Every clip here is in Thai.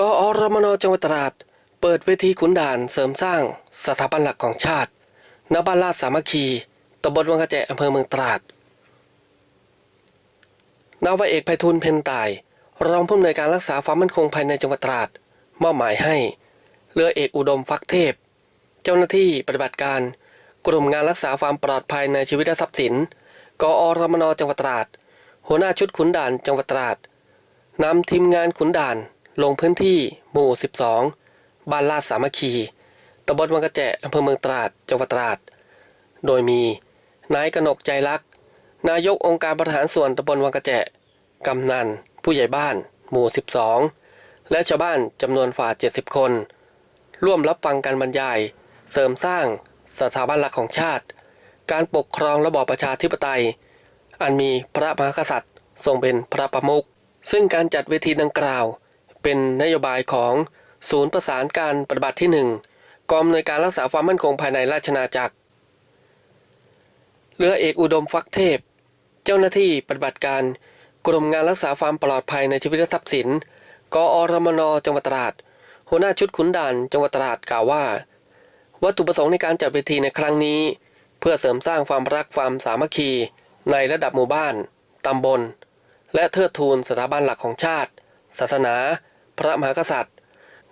กอรมนจังหวัดตราด เปิดเวทีขุนด่านเสริมสร้างสถาบันหลักของชาติ ณ บ้านลาดสามัคคี ตำบลวังกระแจอำเภอเมืองตราด นาวาเอกไพฑูรย์เพนตาย รองผู้อำนวยการรักษาความมั่นคงภายในจังหวัดตราด มอบหมายให้ เรือเอกอุดมฟักเทพ เจ้าหน้าที่ปฏิบัติการกลุ่มงานรักษาความปลอดภัยในชีวิตและทรัพย์สิน กอรมนจังหวัดตราด หัวหน้าชุดขุนด่านจังหวัดตราดนำทีมงานขุนด่าน ลงพื้นที่หมู่ 12 บ้านลาดสามัคคี ตำบลวังกระแจอำเภอเมืองตราด จังหวัดตราด โดยมี นายกนกใจรัก นายกองค์การบริหารส่วนตำบลวังกระแจกำนัน ผู้ใหญ่บ้าน หมู่ 12 และชาวบ้านจำนวนฝ่า 70 คน ร่วมรับฟังการบรรยาย เสริมสร้างสถาบันหลักของชาติ การปกครองระบอบประชาธิปไตย อันมีพระมหากษัตริย์ทรงเป็นพระประมุข ซึ่งการจัดเวทีดังกล่าว เป็นนโยบายของศูนย์ประสานการปฏิบัติที่ 1 กองอำนวยการรักษาความมั่นคงภายในราชนาจักร เรือเอกอุดมฟักเทพ เจ้าหน้าที่ปฏิบัติการกรมงานรักษาความปลอดภัยในชีวิตและทรัพย์สิน กอรมน จังหวัดตราด หัวหน้าชุดขุนด่านจังหวัดตราดกล่าวว่า วัตถุประสงค์ในการจัดเวทีในครั้งนี้ เพื่อเสริมสร้างความรักความสามัคคี ในระดับหมู่บ้าน ตำบล และเทิดทูนสถาบันหลักของชาติ ศาสนา พระมหากษัตริย์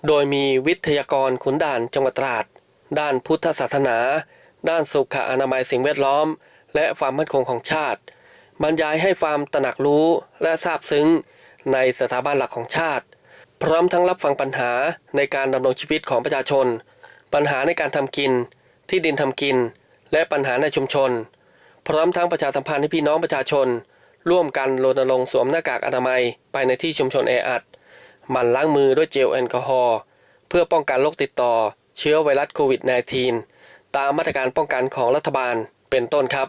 โดยมีวิทยากรขุนด่านจังหวัดตราด ด้านพุทธศาสนา ด้านสุขอนามัยสิ่งแวดล้อม และความมั่นคงของชาติ บรรยายให้ความตระหนักรู้และทราบซึ้งในสถาบันหลักของชาติ พร้อมทั้งรับฟังปัญหาในการดำรงชีวิตของประชาชน ปัญหาในการทำกิน ที่ดินทำกิน และปัญหาในชุมชน พร้อมทั้งประชาสัมพันธ์ให้พี่น้องประชาชน ร่วมกันรณรงค์สวมหน้ากากอนามัยไปในที่ชุมชนแออัด หมั่นล้างมือด้วยเจลแอลกอฮอล์เพื่อป้องกันโรคติดต่อ เชื้อไวรัสโควิด -19 ตามมาตรการป้องกันของรัฐบาลเป็นต้นครับ